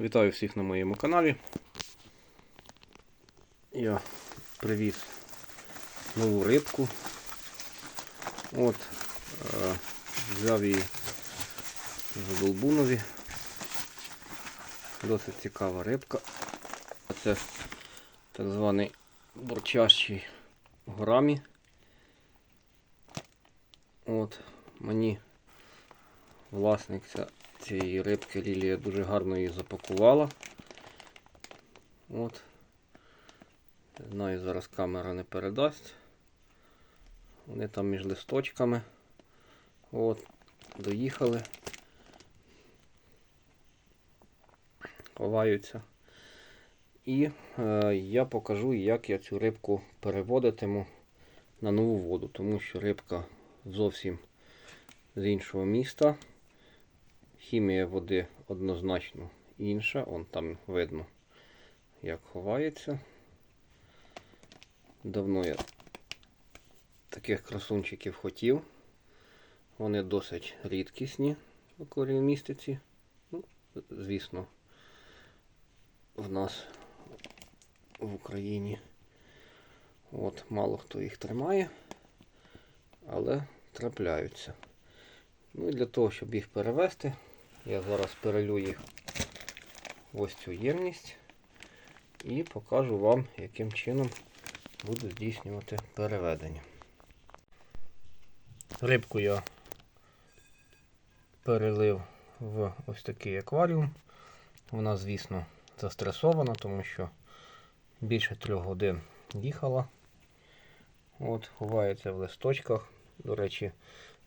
Вітаю всіх на моєму каналі. Я привіз нову рибку. От, е, взяв її в Долбунові. Досить цікава рибка. Це так званий борчащий грамі. От, мені власниця цієї рибки Лілія дуже гарно її запакувала. От. Не Знаю, зараз камера не передасть. Вони там між листочками. От, доїхали. Ховаються. І е, я покажу, як я цю рибку переводитиму на нову воду, тому що рибка зовсім з іншого міста. Хімія води однозначно інша. Он там видно, як ховається. Давно я таких красунчиків хотів. Вони досить рідкісні в акваріумістиці. Ну, звісно, в нас в Україні. От, мало хто їх тримає, але трапляються. Ну і для того, щоб їх перевести, я зараз перелю їх ось цю ємність і покажу вам, яким чином буду здійснювати переведення. Рибку я перелив в ось такий акваріум. Вона, звісно, застресована, тому що більше трьох годин їхала. От, ховається в листочках. До речі,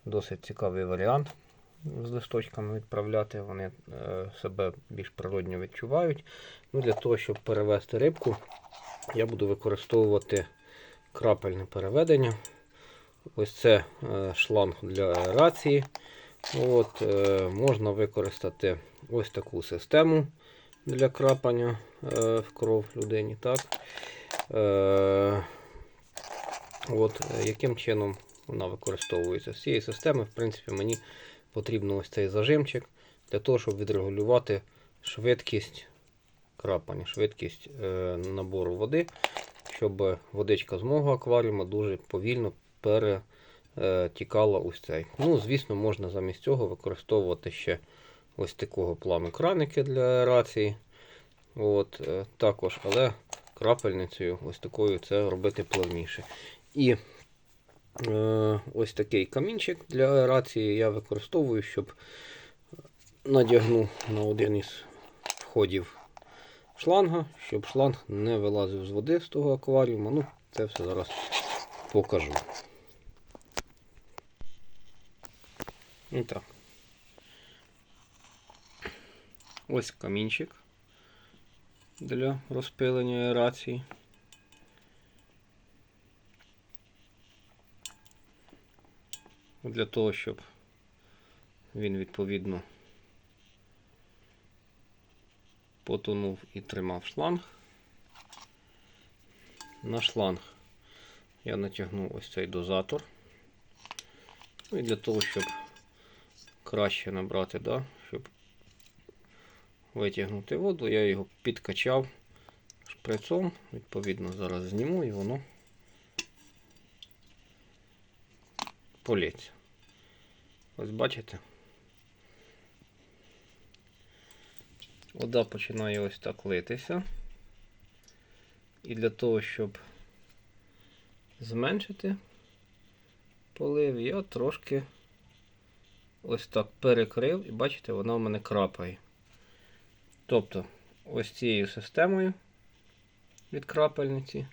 досить цікавий варіант з листочками відправляти. Вони е, себе більш природньо відчувають. Ну, Для того, щоб перевести рибку, я буду використовувати крапельне переведення. Ось це е, шланг для аерації. От, е, Можна використати ось таку систему для крапання в кров людині. Так? От, Яким чином вона використовується? З цієї системи, в принципі, мені потрібно ось цей зажимчик для того, щоб відрегулювати швидкість крапання, швидкість е, набору води, щоб водичка з мого акваріуму дуже повільно перетікала ось цей. Ну, звісно, можна замість цього використовувати ще ось такого плану краники для аерації. От, е, також, але крапельницею ось такою це робити плавніше. І е, ось такий камінчик для аерації я використовую, щоб надягну на один із входів шланга, щоб шланг не вилазив з води з того акваріуму. Ну, це все зараз покажу. І так. Ось камінчик для розпилення аерації. Для того, щоб він відповідно потонув і тримав шланг. На шланг я натягну ось цей дозатор. Ну і для того, щоб краще набрати, да, щоб витягнути воду, я його підкачав шприцом. Відповідно, зараз зніму і воно полється. Ось бачите? Вода починає ось так литися. І для того, щоб зменшити полив, я трошки ось так перекрив і бачите, вона в мене крапає. Тобто, ось цією системою від крапельниці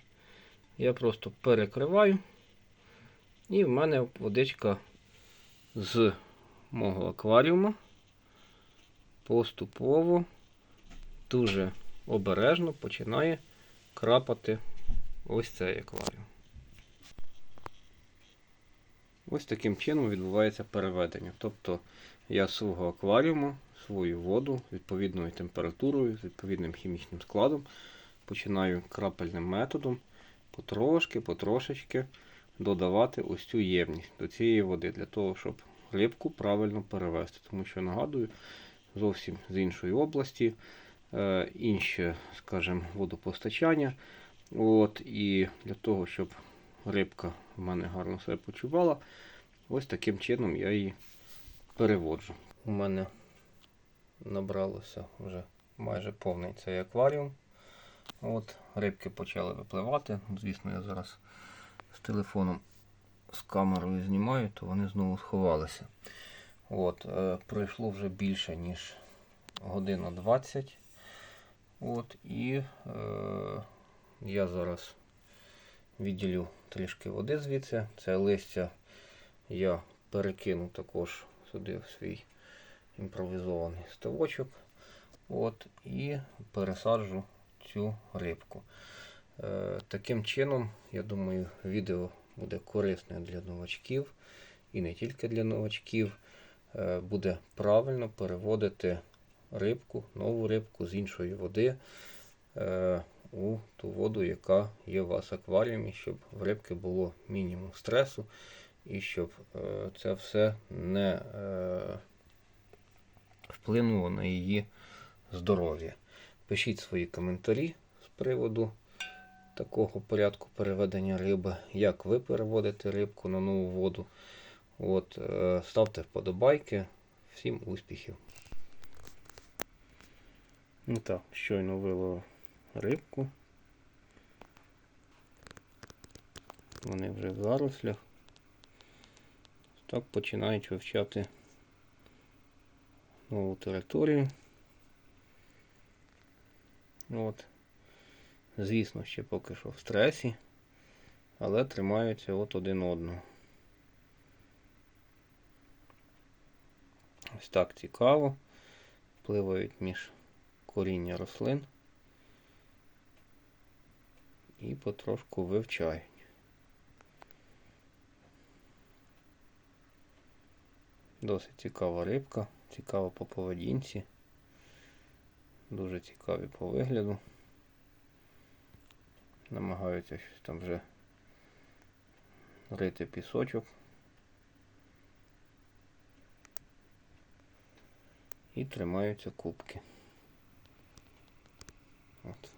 я просто перекриваю, і в мене водичка з мого акваріума поступово дуже обережно починає крапати ось цей акваріум. Ось таким чином відбувається переведення. Тобто я з свого акваріуму, свою воду відповідною температурою, з відповідним хімічним складом починаю крапельним методом потрошки, потрошечки додавати ось цю ємність до цієї води, для того, щоб рибку правильно перевести. Тому що, нагадую, зовсім з іншої області е, інше, скажімо, водопостачання. От, і для того, щоб рибка в мене гарно себе почувала, ось таким чином я її переводжу. У мене набралося вже майже повний цей акваріум. От, рибки почали випливати. Звісно, я зараз з телефоном з камерою знімаю, то вони знову сховалися. От, е, пройшло вже більше, ніж година 20. От, і е, я зараз відділю трішки води звідси. Це листя я перекину також сюди в свій імпровізований ставочок. От, і пересаджу цю рибку. Е, таким чином, я думаю, відео буде корисне для новачків і не тільки для новачків. Е, буде правильно переводити рибку, нову рибку з іншої води е, у ту воду, яка є у вас в акваріумі, щоб в рибки було мінімум стресу і щоб це все не вплинуло на її здоров'я. Пишіть свої коментарі з приводу такого порядку переведення риби, як ви переводите рибку на нову воду. От, е, ставте вподобайки. Всім успіхів. Ну так, щойно виловив рибку. Вони вже в зарослях. Так починають вивчати нову територію. От. Звісно, ще поки що в стресі, але тримаються от один одного. Ось так цікаво. Впливають між коріння рослин і потрошку вивчають. Досить цікава рибка, цікава по поведінці, дуже цікаві по вигляду. Намагаються щось там вже рити пісочок. І тримаються кубки. От.